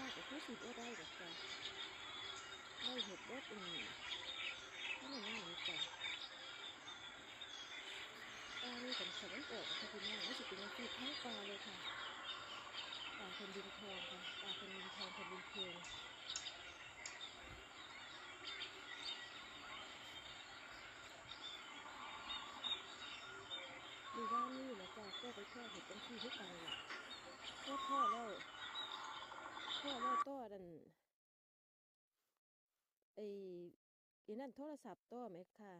้าก็คือสิบ่ได้ดอกจ้ะได้เห็ดบ่เป็นถ้ามันง่ายนี่จ้ะปลานี่กันขันออกค่ะพี่น้องไม่สิเป็นยังไงทั้งปลาเลยค่ะปลาคนดินทองค่ะปลาคนดินทองคนดินเพลินดูว่านี่นะจ๊ะก็ไปแค่เห็ดเป็นที่ทุกกันแหละ พ่อเล่าต้อดันไอ้ไอ้นั่นโทรศัพท์ต้อไหมค่ะ